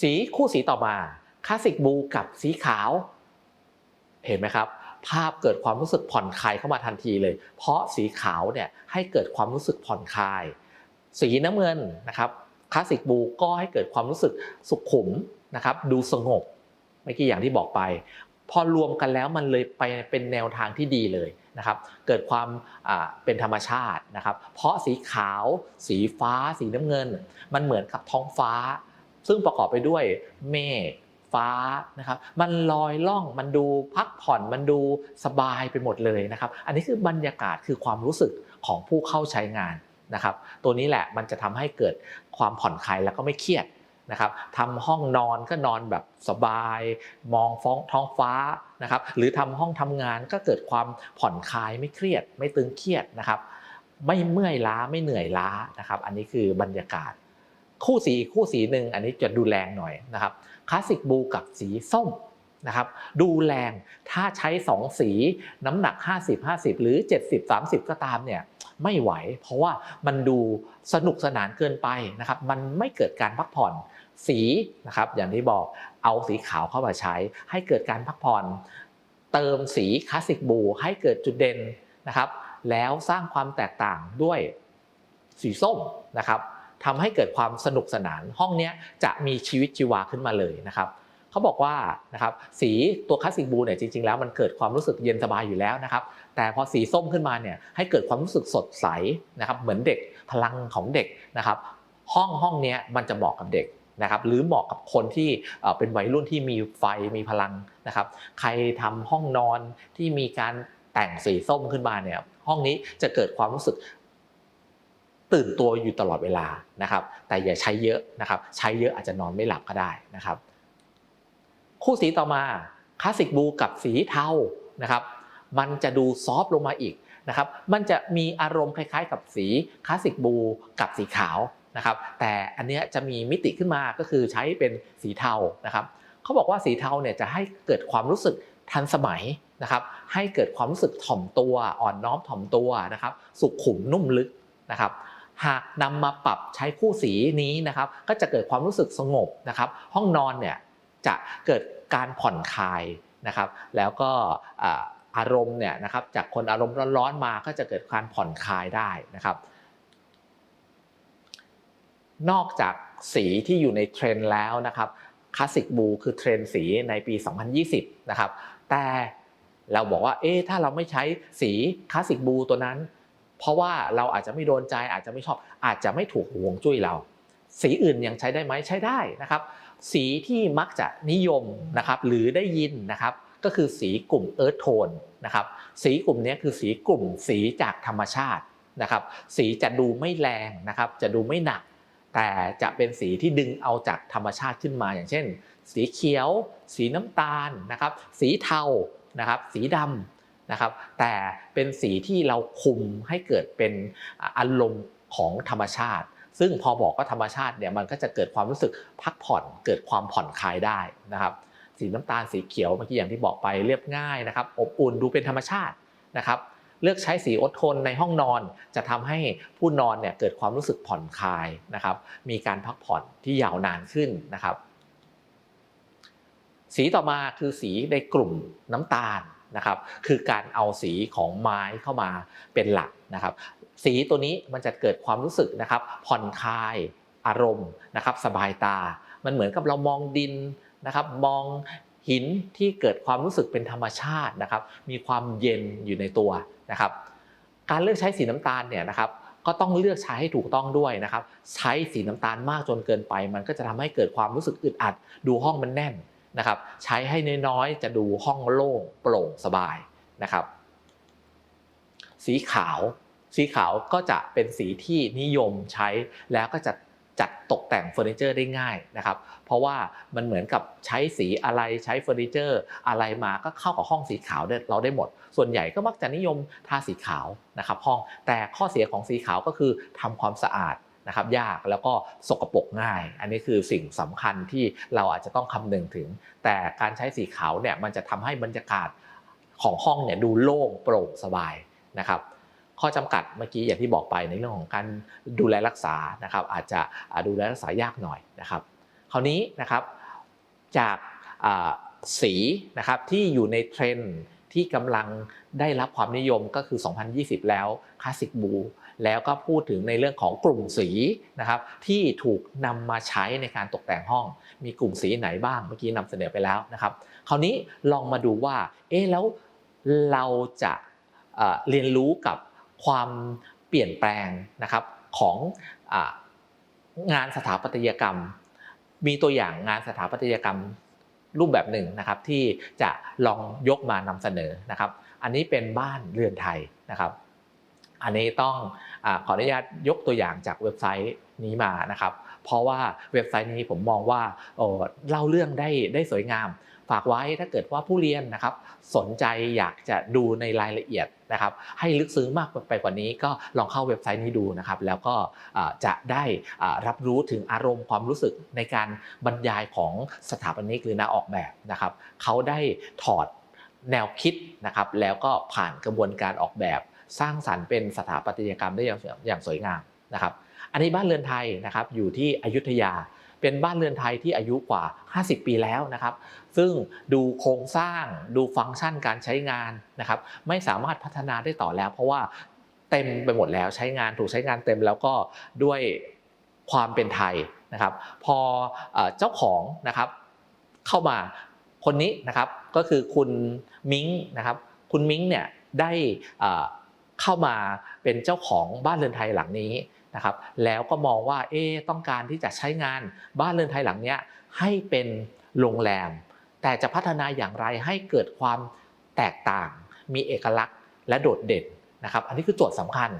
สีคู่สีต่อมาคลาสสิกบลูกับสีขาว เห็นไหมครับ ภาพเกิดความรู้สึกผ่อนคลายเข้ามาทันทีเลย เพราะสีขาวเนี่ยให้เกิดความรู้สึกผ่อนคลาย สีน้ำเงินนะครับคลาสสิกบลูก็ให้เกิดความรู้สึกสุขุมนะครับ ดูสงบเมื่อกี้อย่างที่บอกไป พอรวมกันแล้วมันเลยไปเป็นแนวทางที่ดีเลยนะครับ เกิดความเป็นธรรมชาตินะครับ เพราะสีขาว สีฟ้า สีน้ำเงิน มันเหมือนกับท้องฟ้า ซึ่งประกอบไปด้วยเมฆฟ้านะครับมันลอยล่องมันดูพักผ่อนมันดูสบายไปหมดเลยนะครับ อันนี้คือบรรยากาศคือความรู้สึกของผู้เข้าใช้งานนะครับ ตัวนี้แหละมันจะทำให้เกิดความผ่อนคลายแล้วก็ไม่เครียดนะครับทำห้องนอนก็นอนแบบสบาย มองฟ้องท้องฟ้านะครับ หรือทำห้องทำงานก็เกิดความผ่อนคลายไม่เครียด ไม่ตึงเครียดนะครับ ไม่เมื่อยล้าไม่เหนื่อยล้านะครับ อันนี้คือบรรยากาศ คู่สีคู่สีหนึ่งอันนี้จะดูแรงหน่อยนะครับคลาสสิกบลูกับสีส้มนะครับดูแรงถ้าใช้ 2 สีน้ำหนัก 50 50 หรือ 70 30 ก็ตามเนี่ยไม่ไหว เพราะว่ามันดูสนุกสนานเกินไปนะครับมันไม่เกิดการพักผ่อนสีนะครับอย่างที่บอกเอาสีขาวเข้ามาใช้ ให้เกิดการพักผ่อน เติมสีคลาสสิกบลูให้เกิดจุดเด่นนะครับแล้วสร้างความแตกต่างด้วยสีส้มนะครับ ทำให้เกิดความสนุกสนาน ห้องนี้จะมีชีวิตชีวาขึ้นมาเลยนะครับเขาบอกว่านะครับสีตัวคลาสสิกบูเนี่ยจริงๆแล้วมันเกิดความรู้สึกเย็นสบายอยู่แล้วนะครับ แต่พอสีส้มขึ้นมาเนี่ยให้เกิดความรู้สึกสดใสนะครับเหมือนเด็กพลังของเด็กนะครับ ห้องห้องนี้มันจะเหมาะกับเด็กนะครับหรือเหมาะกับคนที่เอ่อเป็นวัยรุ่นที่มีไฟมีพลังนะครับ ใครทำห้องนอนที่มีการแต่งสีส้มขึ้นมาเนี่ยห้องนี้จะเกิดความรู้สึก ตื่นตัวอยู่ตลอดเวลานะครับ แต่อย่าใช้เยอะนะครับ ใช้เยอะอาจจะนอนไม่หลับก็ได้นะครับ คู่สีต่อมาคลาสสิกบลูกับสีเทานะครับ มันจะดูซอฟต์ลงมาอีกนะครับ มันจะมีอารมณ์คล้ายๆ กับสีคลาสสิกบลูกับสีขาวนะครับ แต่อันเนี้ยจะมีมิติขึ้นมาก็คือใช้เป็นสีเทานะครับเขาบอกว่าสีเทาเนี่ยจะให้เกิดความรู้สึกทันสมัยนะครับ ให้เกิดความรู้สึกถ่อมตัวอ่อนน้อมถ่อมตัวนะครับ สุขุมนุ่มลึกนะครับ หากนำมาปรับใช้คู่สีนี้นะครับก็จะเกิดความรู้สึกสงบนะครับ ห้องนอนเนี่ยจะเกิดการผ่อนคลายนะครับ แล้วก็อารมณ์เนี่ยนะครับจากคนอารมณ์ร้อนๆมาก็จะเกิดการผ่อนคลายได้นะครับ นอกจากสีที่อยู่ในเทรนด์แล้วนะครับคลาสสิกบลูคือเทรนด์สีในปี 2020 นะครับ แต่เราบอกว่าเอ๊ะถ้าเราไม่ใช้สีคลาสสิกบลูตัวนั้น เพราะว่าเราอาจจะไม่โดนใจอาจจะไม่ชอบ อาจจะไม่ถูกห่วงจุ้ยเรา สีอื่นยังใช้ได้ไหมใช้ได้นะครับ สีที่มักจะนิยมนะครับหรือได้ยินนะครับก็คือสีกลุ่มเอิร์ธโทนนะครับสีกลุ่มนี้คือสีกลุ่มสีจากธรรมชาตินะครับสีจะดูไม่แรงนะครับจะดูไม่หนัก แต่จะเป็นสีที่ดึงเอาจากธรรมชาติขึ้นมาอย่างเช่น สีเขียว สีน้ำตาลนะครับสีเทานะครับสีดำ นะครับ แต่เป็นสีที่เราคุมให้เกิดเป็นอารมณ์ของธรรมชาติ ซึ่งพอบอกว่าธรรมชาติเนี่ยมันก็จะเกิดความรู้สึกพักผ่อน เกิดความผ่อนคลายได้นะครับ สีน้ำตาลสีเขียวเมื่อกี้อย่างที่บอกไปเรียบง่ายนะครับ อบอุ่นดูเป็นธรรมชาตินะครับเลือกใช้สีอดทนในห้องนอน จะทำให้ผู้นอนเนี่ยเกิดความรู้สึกผ่อนคลายนะครับ มีการพักผ่อนที่ยาวนานขึ้นนะครับ สีต่อมาคือสีในกลุ่มน้ำตาล นะครับคือการเอาสีของไม้เข้ามาเป็นหลักนะครับ สีตัวนี้มันจะเกิดความรู้สึกนะครับ ผ่อนคลายอารมณ์นะครับ สบายตา มันเหมือนกับเรามองดินนะครับ มองหินที่เกิดความรู้สึกเป็นธรรมชาตินะครับ มีความเย็นอยู่ในตัวนะครับ การเลือกใช้สีน้ำตาลเนี่ยนะครับก็ต้องเลือกใช้ให้ถูกต้องด้วยนะครับ ใช้สีน้ำตาลมากจนเกินไป มันก็จะทำให้เกิดความรู้สึกอึดอัด ดูห้องมันแน่น นะครับใช้ให้น้อยๆจะดูห้องโล่งโปร่งสบายนะครับ สีขาว สีขาวก็จะเป็นสีที่นิยมใช้แล้วก็จะจัดตกแต่งเฟอร์นิเจอร์ได้ง่ายนะครับ เพราะว่ามันเหมือนกับใช้สีอะไรใช้เฟอร์นิเจอร์ อะไรมาก็เข้ากับห้องสีขาวเราได้หมด ส่วนใหญ่ก็มักจะนิยมทาสีขาวนะครับห้องแต่ข้อเสียของสีขาวก็คือทำความสะอาด นะครับยากแล้วก็สกปรกง่าย อันนี้คือสิ่งสำคัญที่เราอาจจะต้องคำนึงถึง แต่การใช้สีขาวเนี่ยมันจะทำให้บรรยากาศของห้องเนี่ยดูโล่งโปร่งสบายนะครับข้อจำกัดเมื่อกี้อย่างที่บอกไปในเรื่องของการดูแลรักษานะครับ อาจจะดูแลรักษายากหน่อยนะครับ คราวนี้นะครับจากสีนะครับที่อยู่ในเทรนด์ที่กำลังได้รับความนิยมก็คือ 2020 แล้วคลาสสิกบู แล้วก็พูดถึงในเรื่องของกลุ่มสีนะครับที่ถูกนำมาใช้ในการตกแต่งห้อง มีกลุ่มสีไหนบ้างเมื่อกี้นำเสนอไปแล้วนะครับ คราวนี้ลองมาดูว่าเอ๊ะแล้วเราจะเอ่อเรียนรู้กับความเปลี่ยนแปลงนะครับขององานสถาปัตยกรรม มีตัวอย่างงานสถาปัตยกรรมรูปแบบหนึ่งนะครับที่จะลองยกมานำเสนอนะครับ อันนี้เป็นบ้านเรือนไทยนะครับ อันนี้ต้องอขออนุญาตยกตัวอย่างจากเว็บไซต์นี้มานะครับ เพราะว่าเว็บไซต์นี้ผมมองว่าเล่าเรื่องได้ได้สวยงาม ฝากไว้ถ้าเกิดว่าผู้เรียนนะครับ สนใจอยากจะดูในรายละเอียดนะครับ ให้ลึกซึ้งมากไปกว่านี้ก็ลองเข้าเว็บไซต์นี้ดูนะครับ แล้วก็จะได้รับรู้ถึงอารมณ์ความรู้สึกในการบรรยายของสถาปนิกหรือนักออกแบบนะครับเขาได้ถอดแนวคิดนะครับ แล้วก็ผ่านกระบวนการออกแบบ สร้างสรรค์เป็นสถาปัตยกรรมได้อย่างสวยงามนะครับอันนี้บ้านเรือนไทยนะครับอยู่ที่อยุธยา เป็นบ้านเรือนไทยที่อายุกว่า 50 ปีแล้วนะครับ ซึ่งดูโครงสร้างดูฟังก์ชันการใช้งานนะครับไม่สามารถพัฒนาได้ต่อแล้ว เพราะว่าเต็มไปหมดแล้วใช้งานถูกใช้งานเต็มแล้วก็ด้วยความเป็นไทยนะครับ พอเจ้าของนะครับเข้ามาคนนี้นะครับก็คือคุณมิ้งนะครับคุณมิ้งเนี่ยได้ เข้ามาเป็นเจ้าของบ้านเรือนไทยหลังนี้นะครับ แล้วก็มองว่าเอ๊ต้องการที่จะใช้งานบ้านเรือนไทยหลังนี้ให้เป็นโรงแรม แต่จะพัฒนาอย่างไรให้เกิดความแตกต่าง มีเอกลักษณ์ และโดดเด่นนะครับ อันนี้คือโจทย์สำคัญ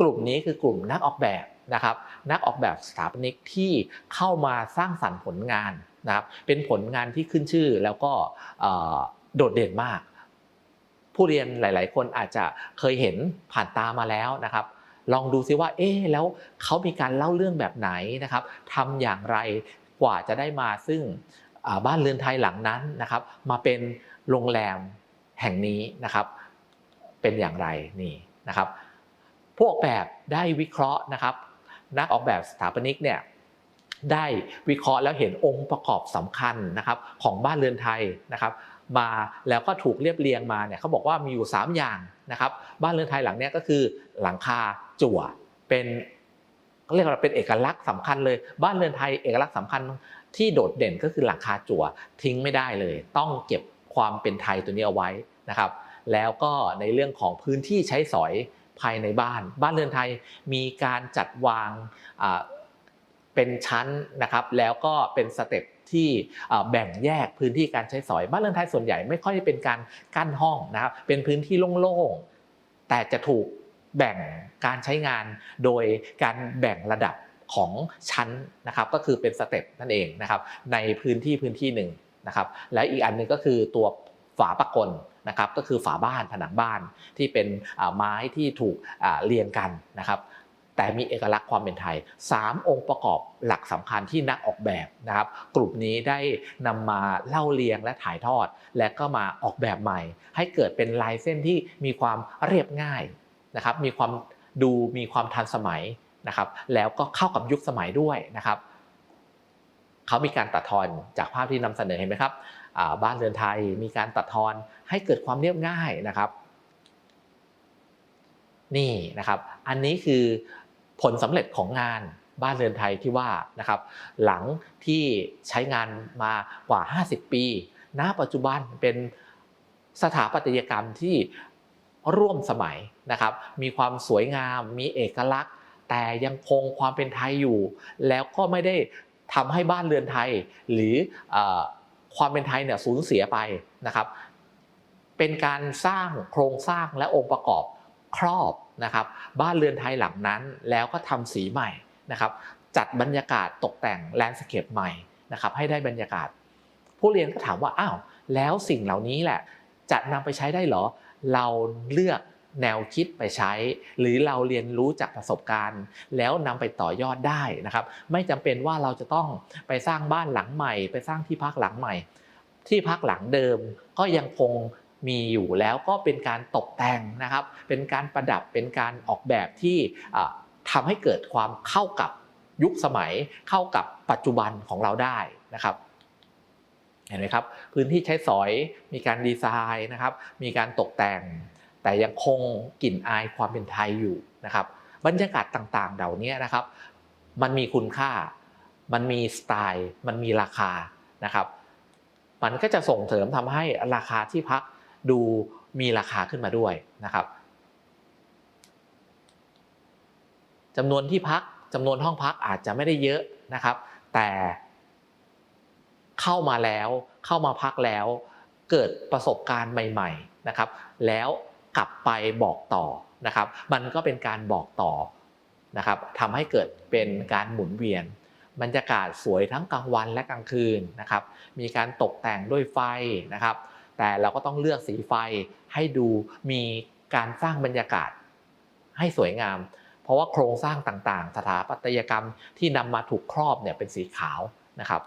กลุ่มนี้คือกลุ่มนักออกแบบนะครับ นักออกแบบสถาปนิกที่เข้ามาสร้างสรรค์ผลงานนะครับ เป็นผลงานที่ขึ้นชื่อแล้วก็โดดเด่นมาก ผู้เรียนหลาย ๆ คนอาจจะเคยเห็นผ่านตามาแล้วนะครับ ลองดูซิว่าเอ๊ะแล้วเขามีการเล่าเรื่องแบบไหนนะครับทำอย่างไรกว่าจะได้มาซึ่งบ้านเรือนไทยหลังนั้นนะครับ มาเป็นโรงแรมแห่งนี้นะครับ เป็นอย่างไรนี่นะครับผู้ออกแบบได้วิเคราะห์นะครับ นักออกแบบสถาปนิกเนี่ยได้วิเคราะห์แล้วเห็นองค์ประกอบสำคัญนะครับของบ้านเรือนไทยนะครับ มาแล้วก็ถูกเรียบเรียงมาเนี่ยเขาบอกว่ามีอยู่ 3 อย่างนะครับบ้านเรือนไทยหลังเนี้ยก็คือหลังคาจั่วเป็นเรียกว่าเป็นเอกลักษณ์สำคัญเลย บ้านเรือนไทยเอกลักษณ์สำคัญที่โดดเด่นก็คือหลังคาจั่วทิ้งไม่ได้เลย ต้องเก็บความเป็นไทยตัวนี้เอาไว้นะครับ แล้วก็ในเรื่องของพื้นที่ใช้สอยภายในบ้าน บ้านเรือนไทยมีการจัดวางเป็นชั้นนะครับ แล้วก็เป็นสเต็ป ที่แบ่งแยกพื้นที่การใช้สอย บ้านเรือนไทยส่วนใหญ่ไม่ค่อยเป็นการกั้นห้องนะครับเป็นพื้นที่โล่งๆแต่จะถูกแบ่งการใช้งานโดยการแบ่งระดับของชั้นนะครับก็คือเป็นสเต็ปนั่นเองนะครับในพื้นที่พื้นที่หนึ่งนะครับและอีกอันหนึงก็คือตัวฝาปะกลนะครับก็คือฝาบ้านผนังบ้านที่เป็นไม้ที่ถูกเรียงกันนะครับ แต่มีเอกลักษณ์ความเป็นไทย 3 องค์ประกอบหลักสำคัญที่นักออกแบบนะครับกลุ่มนี้ได้นำมาเล่าเรียงและถ่ายทอด และก็มาออกแบบใหม่ ให้เกิดเป็นลายเส้นที่มีความเรียบง่ายนะครับมีความดูมีความทันสมัยนะครับแล้วก็เข้ากับยุคสมัยด้วยนะครับเขามีการตัดทอนจากภาพที่นำเสนอเห็นไหมครับบ้านเรือนไทยมีการตัดทอนให้เกิดความเรียบง่ายนะครับ นี่นะครับ อันนี้คือ ผลสำเร็จของงานบ้านเรือนไทยที่ว่านะครับหลังที่ใช้งานมากว่า 50 ปี ณ ปัจจุบันเป็นสถาปัตยกรรมที่ร่วมสมัยนะครับ มีความสวยงาม มีเอกลักษณ์ แต่ยังคงความเป็นไทยอยู่ แล้วก็ไม่ได้ทำให้บ้านเรือนไทย หรืออความเป็นไทยเนี่ยสูญเสียไปนะครับ เป็นการสร้างโครงสร้างและองค์ประกอบครอบ นะครับบ้านเรือนไทยหลังนั้นแล้วก็ทำสีใหม่นะครับจัดบรรยากาศตกแต่งแลนด์สเคปใหม่นะครับให้ได้บรรยากาศ ผู้เรียนก็ถามว่าอ้าวแล้วสิ่งเหล่านี้แหละจะนำไปใช้ได้หรอ เราเลือกแนวคิดไปใช้ หรือเราเรียนรู้จากประสบการณ์ แล้วนำไปต่อยอดได้นะครับ ไม่จำเป็นว่าเราจะต้องไปสร้างบ้านหลังใหม่ ไปสร้างที่พักหลังใหม่ ที่พักหลังเดิมก็ยังคง มีอยู่แล้วก็เป็นการตกแต่งนะครับ เป็นการประดับเป็นการออกแบบที่ทำให้เกิดความเข้ากับยุคสมัยเข้ากับปัจจุบันของเราได้นะครับเห็นไหมครับพื้นที่ใช้สอยมีการดีไซน์นะครับ มีการตกแต่ง แต่ยังคงกลิ่นอายความเป็นไทยอยู่นะครับ บรรยากาศต่างๆเหล่านี้นะครับ มันมีคุณค่า มันมีสไตล์ มันมีราคานะครับ มันก็จะส่งเสริมทำให้ราคาที่พัก ดูมีราคาขึ้นมาด้วยนะครับจำนวนที่พักจำนวนห้องพักอาจจะไม่ได้เยอะนะครับ แต่เข้ามาแล้วเข้ามาพักแล้วเกิดประสบการณ์ใหม่ๆนะครับ แล้วกลับไปบอกต่อนะครับ มันก็เป็นการบอกต่อนะครับทำให้เกิดเป็นการหมุนเวียนบรรยากาศสวยทั้งกลางวันและกลางคืนนะครับ มีการตกแต่งด้วยไฟนะครับ แต่เราก็ต้องเลือกสีไฟให้ดูมีการสร้างบรรยากาศให้สวยงาม เพราะว่าโครงสร้างต่างๆ สถาปัตยกรรมที่นำมาถูกครอบเนี่ยเป็นสีขาวนะครับ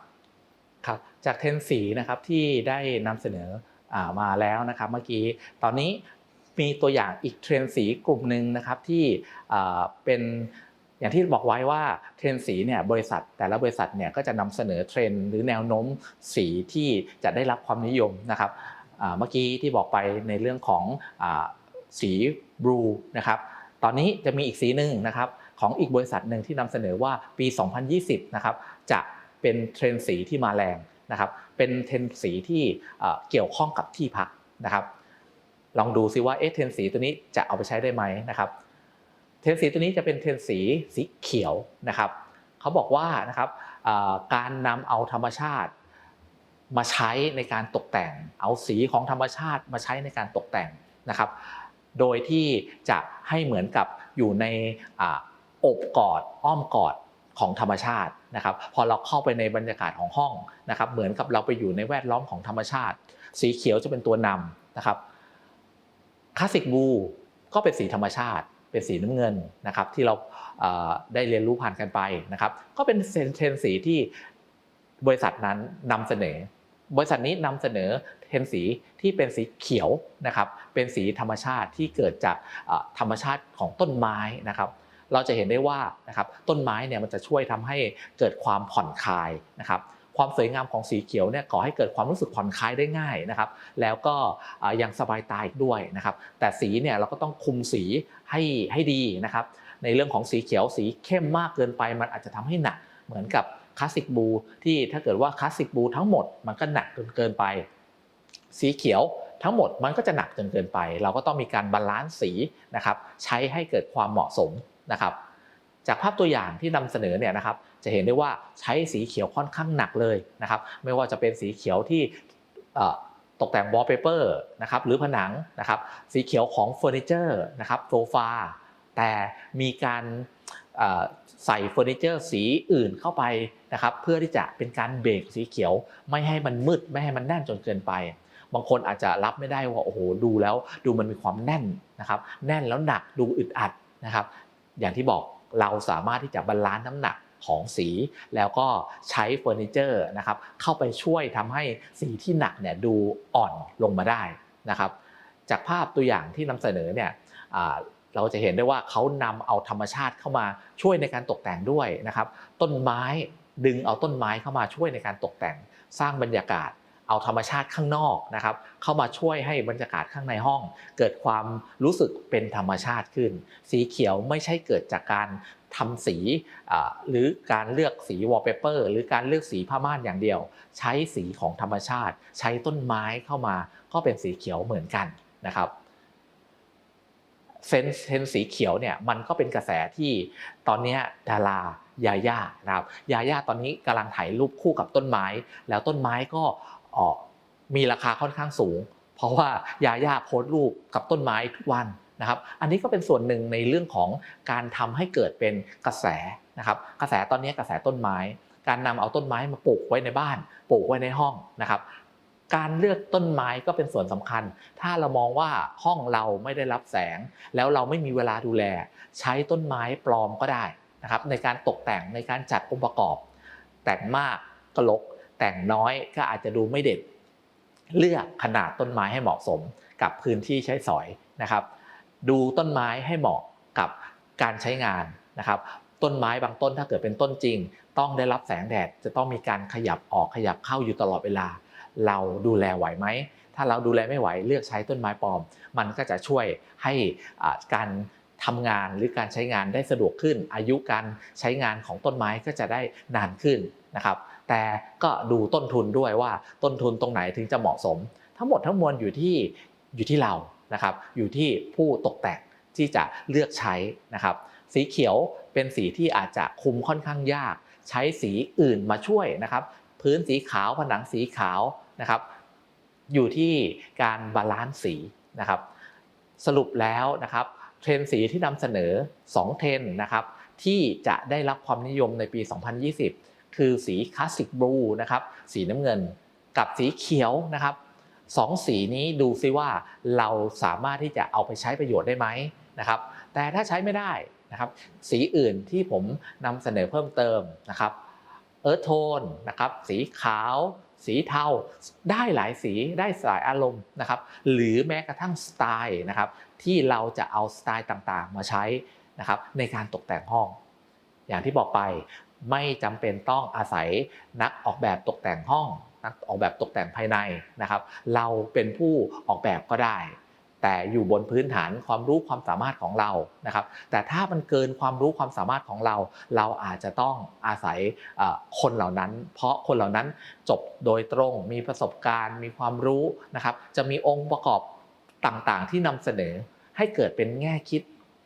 ครับจากเทรนสีนะครับที่ได้นำเสนออมาแล้วนะครับเมื่อกี้ตอนนี้มีตัวอย่างอีกเทรนสีกลุ่มหนึ่งนะครับที่เป็นอย่างที่บอกไว้ว่าเทรนสีเนี่ยบริษัทแต่ละบริษัทเนี่ยก็จะนำเสนอเทรนหรือแนวโน้มสีที่จะได้รับความนิยมนะครับ เมื่อกี้ที่บอกไปในเรื่องของอสีบลูนะครับตอนนี้จะมีอีกสีหนึ่งนะครับของอีกบริษัทหนึ่งที่นำเสนอว่าปี 2020 นะครับจะเป็นเทรนสีที่มาแรงนะครับเป็นเทรนสีที่เกี่ยวข้องกับที่พักนะครับลองดูซิว่าเอ๊ะเทรนสีตัวนี้จะเอาไปใช้ได้ไหมนะครับเทรนสีตัวนี้จะเป็นเทรนสีสีเขียวนะครับเขาบอกว่านะครับการนำเอาธรรมชาติ มาใช้ในการตกแต่ง เอาสีของธรรมชาติมาใช้ในการตกแต่งนะครับ โดยที่จะให้เหมือนกับอยู่ในอบกอดอ้อมกอดของธรรมชาตินะครับ พอเราเข้าไปในบรรยากาศของห้องนะครับ เหมือนกับเราไปอยู่ในแวดล้อมของธรรมชาติ สีเขียวจะเป็นตัวนำนะครับคลาสสิกบูก็เป็นสีธรรมชาติ เป็นสีน้ำเงินนะครับ ที่เราได้เรียนรู้ผ่านกันไปนะครับ ก็เป็นเทรนด์สีที่บริษัทนั้นนำเสนอ บริษัทนี้นำเสนอเทนสีที่เป็นสีเขียวนะครับ เป็นสีธรรมชาติที่เกิดจากธรรมชาติของต้นไม้นะครับเราจะเห็นได้ว่านะครับต้นไม้เนี่ยมันจะช่วยทำให้เกิดความผ่อนคลายนะครับความสวยงามของสีเขียวเนี่ยก่อให้เกิดความรู้สึกผ่อนคลายได้ง่ายนะครับแล้วก็ยังสบายตาอีกด้วยนะครับแต่สีเนี่ยเราก็ต้องคุมสีให้ให้ดีนะครับในเรื่องของสีเขียวสีเข้มมากเกินไปมันอาจจะทำให้หนักเหมือนกับ คลาสสิกบูที่ถ้าเกิดว่าคลาสสิกบูทั้งหมดมันก็หนักจนเกินไป สีเขียวทั้งหมดมันก็จะหนักจนเกินไป เราก็ต้องมีการบาลานซ์สีนะครับใช้ให้เกิดความเหมาะสมนะครับจากภาพตัวอย่างที่นำเสนอเนี่ยนะครับจะเห็นได้ว่าใช้สีเขียวค่อนข้างหนักเลยนะครับไม่ว่าจะเป็นสีเขียวที่ตกแต่งวอลเปเปอร์นะครับหรือผนังนะครับสีเขียวของเฟอร์นิเจอร์นะครับโซฟาแต่มีการใส่เฟอร์นิเจอร์สีอื่นเข้าไป นะครับเพื่อที่จะเป็นการเบรกสีเขียว ไม่ให้มันมืดไม่ให้มันแน่นจนเกินไป บางคนอาจจะรับไม่ได้ว่าโอ้โหดูแล้วดูมันมีความแน่นนะครับแน่นแล้วหนักดูอึดอัดนะครับ อย่างที่บอกเราสามารถที่จะบาลานซ์น้ำหนักของสี แล้วก็ใช้เฟอร์นิเจอร์นะครับเข้าไปช่วยทำให้สีที่หนักเนี่ยดูอ่อนลงมาได้นะครับจากภาพตัวอย่างที่นำเสนอเนี่ยเราจะเห็นได้ว่าเขานำเอาธรรมชาติเข้ามาช่วยในการตกแต่งด้วยนะครับ ต้นไม้ ดึงเอาต้นไม้เข้ามาช่วยในการตกแต่ง สร้างบรรยากาศ เอาธรรมชาติข้างนอกนะครับ เข้ามาช่วยให้บรรยากาศข้างในห้อง เกิดความรู้สึกเป็นธรรมชาติขึ้น สีเขียวไม่ใช่เกิดจากการทำสีหรือการเลือกสีวอลเปเปอร์หรือการเลือกสีผ้าม่านอย่างเดียว ใช้สีของธรรมชาติ ใช้ต้นไม้เข้ามาก็เป็นสีเขียวเหมือนกันนะครับเซนเซนสีเขียวเนี่ยมันก็เป็นกระแสที่ตอนนี้ดารา ยาย่านะครับยาย่าตอนนี้กำลังถ่ายรูปคู่กับต้นไม้ แล้วต้นไม้ก็มีราคาค่อนข้างสูง เพราะว่ายาย่าโพสต์รูปกับต้นไม้ทุกวันนะครับอันนี้ก็เป็นส่วนหนึ่งในเรื่องของการทำให้เกิดเป็นกระแสนะครับกระแสตอนนี้กระแสต้นไม้ การนำเอาต้นไม้มาปลูกไว้ในบ้าน ปลูกไว้ในห้องนะครับการเลือกต้นไม้ก็เป็นส่วนสำคัญ ถ้าเรามองว่าห้องเราไม่ได้รับแสง แล้วเราไม่มีเวลาดูแล ใช้ต้นไม้ปลอมก็ได้ นะครับในการตกแต่งในการจัดองค์ประกอบ แต่งมากก็ลก แต่งน้อยก็อาจจะดูไม่เด็ด เลือกขนาดต้นไม้ให้เหมาะสมกับพื้นที่ใช้สอยนะครับ ดูต้นไม้ให้เหมาะกับการใช้งานนะครับ ต้นไม้บางต้นถ้าเกิดเป็นต้นจริง ต้องได้รับแสงแดดจะต้องมีการขยับออกขยับเข้าอยู่ตลอดเวลา เราดูแลไหวไหมถ้าเราดูแลไม่ไหวเลือกใช้ต้นไม้ปลอม มันก็จะช่วยให้การ ทำงานหรือการใช้งานได้สะดวกขึ้น อายุการใช้งานของต้นไม้ก็จะได้นานขึ้นนะครับ แต่ก็ดูต้นทุนด้วยว่าต้นทุนตรงไหนถึงจะเหมาะสม ทั้งหมดทั้งมวลอยู่ที่อยู่ที่เรานะครับ อยู่ที่ผู้ตกแต่งที่จะเลือกใช้นะครับ สีเขียวเป็นสีที่อาจจะคุมค่อนข้างยาก ใช้สีอื่นมาช่วยนะครับ พื้นสีขาวผนังสีขาวนะครับ อยู่ที่การบาลานซ์สีนะครับ สรุปแล้วนะครับ เทรนสีที่นำเสนอ 2 เทรนนะครับที่จะได้รับความนิยมในปี 2020 คือสีคลาสสิกบลูนะครับสีน้ำเงินกับสีเขียวนะครับสองสีนี้ดูซิว่าเราสามารถที่จะเอาไปใช้ประโยชน์ได้ไหมนะครับแต่ถ้าใช้ไม่ได้นะครับสีอื่นที่ผมนำเสนอเพิ่มเติมนะครับเอิร์ธโทนนะครับสีขาว สีเทาได้หลายสีได้หลายอารมณ์นะครับหรือแม้กระทั่งสไตล์นะครับที่เราจะเอาสไตล์ต่างๆ มาใช้นะครับในการตกแต่งห้อง อย่างที่บอกไปไม่จำเป็นต้องอาศัยนักออกแบบตกแต่งห้องนักออกแบบตกแต่งภายในนะครับ เราเป็นผู้ออกแบบก็ได้ แต่อยู่บนพื้นฐานความรู้ความสามารถของเรานะครับ แต่ถ้ามันเกินความรู้ความสามารถของเรา เราอาจจะต้องอาศัยคนเหล่านั้น เพราะคนเหล่านั้นจบโดยตรง มีประสบการณ์ มีความรู้นะครับ จะมีองค์ประกอบต่างๆ ที่นำเสนอให้เกิดเป็นแง่คิด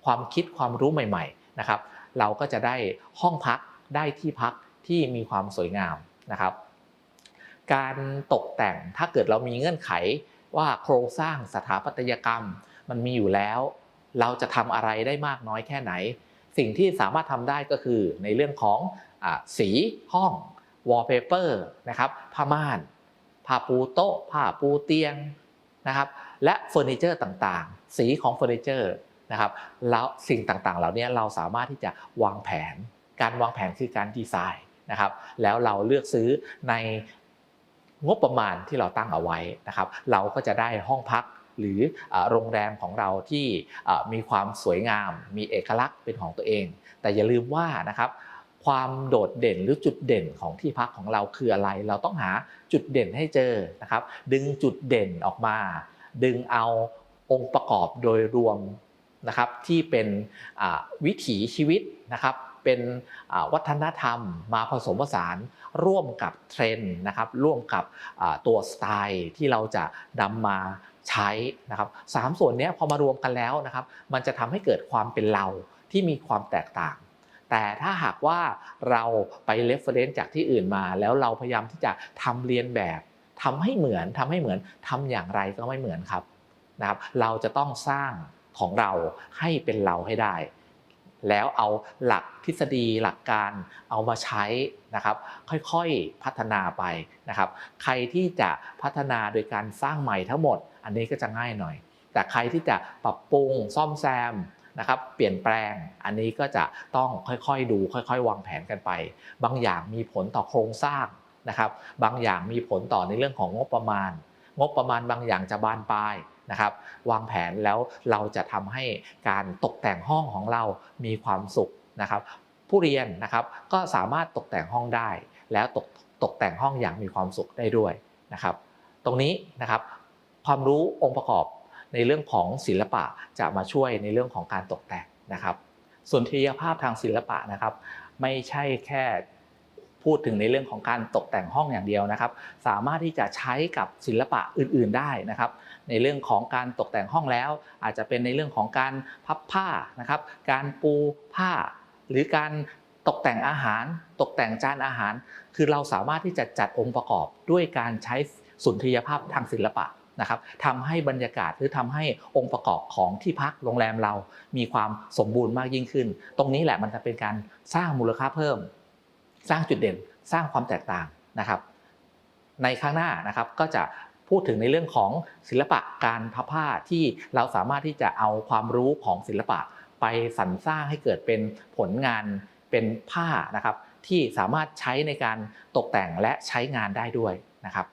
ความคิดความรู้ใหม่ๆนะครับ เราก็จะได้ห้องพักได้ที่พักที่มีความสวยงามนะครับ การตกแต่งถ้าเกิดเรามีเงื่อนไข ว่าโครงสร้างสถาปัตยกรรม มันมีอยู่แล้ว เราจะทำอะไรได้มากน้อยแค่ไหน สิ่งที่สามารถทำได้ก็คือในเรื่องของอสีห้องวอลเปเปอร์นะครับผ้าม่านผ้าปูโต๊ะผ้าปูเตียงนะครับและเฟอร์นิเจอร์ต่างๆ สีของเฟอร์นิเจอร์นะครับแล้วสิ่งต่างๆ เหล่านี้เราสามารถที่จะวางแผน การวางแผนคือการดีไซน์นะครับแล้วเราเลือกซื้อใน งบประมาณที่เราตั้งเอาไว้นะครับ เราก็จะได้ห้องพักหรือโรงแรมของเราที่มีความสวยงาม มีเอกลักษณ์เป็นของตัวเอง แต่อย่าลืมว่านะครับความโดดเด่นหรือจุดเด่นของที่พักของเราคืออะไร เราต้องหาจุดเด่นให้เจอนะครับ ดึงจุดเด่นออกมา ดึงเอาองค์ประกอบโดยรวมนะครับที่เป็นวิถีชีวิตนะครับ เป็นวัฒนธรรม มาผสมผสานร่วมกับเทรนด์นะครับร่วมกับตัวสไตล์ที่เราจะนำมาใช้นะครับสามส่วนนี้พอมารวมกันแล้วนะครับมันจะทำให้เกิดความเป็นเราที่มีความแตกต่างแต่ถ้าหากว่าเราไปเรฟเฟรนซ์จากที่อื่นมา แล้วเราพยายามที่จะทำเรียนแบบทำให้เหมือนทำให้เหมือนทำอย่างไรก็ไม่เหมือนครับนะครับ เราจะต้องสร้างของเราให้เป็นเราให้ได้ แล้วเอาหลักทฤษฎีหลักการเอามาใช้นะครับ ค่อยๆพัฒนาไปนะครับ ใครที่จะพัฒนาโดยการสร้างใหม่ทั้งหมด อันนี้ก็จะง่ายหน่อย แต่ใครที่จะปรับปรุงซ่อมแซมนะครับ เปลี่ยนแปลงอันนี้ก็จะต้องค่อยๆดู ค่อยๆ วางแผนกันไป บางอย่างมีผลต่อโครงสร้างนะครับ บางอย่างมีผลต่อในเรื่องของงบประมาณ งบประมาณบางอย่างจะบานปลาย นะครับวางแผนแล้วเราจะทำให้การตกแต่งห้องของเรามีความสุขนะครับ ผู้เรียนนะครับก็สามารถตกแต่งห้องได้ แล้วตกตกแต่งห้องอย่างมีความสุขได้ด้วยนะครับ ตรงนี้นะครับความรู้องค์ประกอบในเรื่องของศิลปะจะมาช่วยในเรื่องของการตกแต่งนะครับ ส่วนทรียภาพทางศิลปะนะครับ ไม่ใช่แค่พูดถึงในเรื่องของการตกแต่งห้องอย่างเดียวนะครับ สามารถที่จะใช้กับศิลปะอื่น ๆได้นะครับ ในเรื่องของการตกแต่งห้องแล้ว อาจจะเป็นในเรื่องของการพับผ้านะครับ การปูผ้า หรือการตกแต่งอาหาร ตกแต่งจานอาหาร คือเราสามารถที่จะจัดองค์ประกอบด้วยการใช้สุนทรียภาพทางศิลปะนะครับทำให้บรรยากาศหรือทำให้องค์ประกอบของที่พักโรงแรมเรามีความสมบูรณ์มากยิ่งขึ้น ตรงนี้แหละมันจะเป็นการสร้างมูลค่าเพิ่ม สร้างจุดเด่น สร้างความแตกต่างนะครับ ในข้างหน้านะครับก็จะ พูดถึงในเรื่องของศิลปะการพับผ้าที่เราสามารถที่จะเอาความรู้ของศิลปะไปสรรสร้างให้เกิดเป็นผลงานเป็นผ้านะครับ ที่สามารถใช้ในการตกแต่งและใช้งานได้ด้วยนะครับ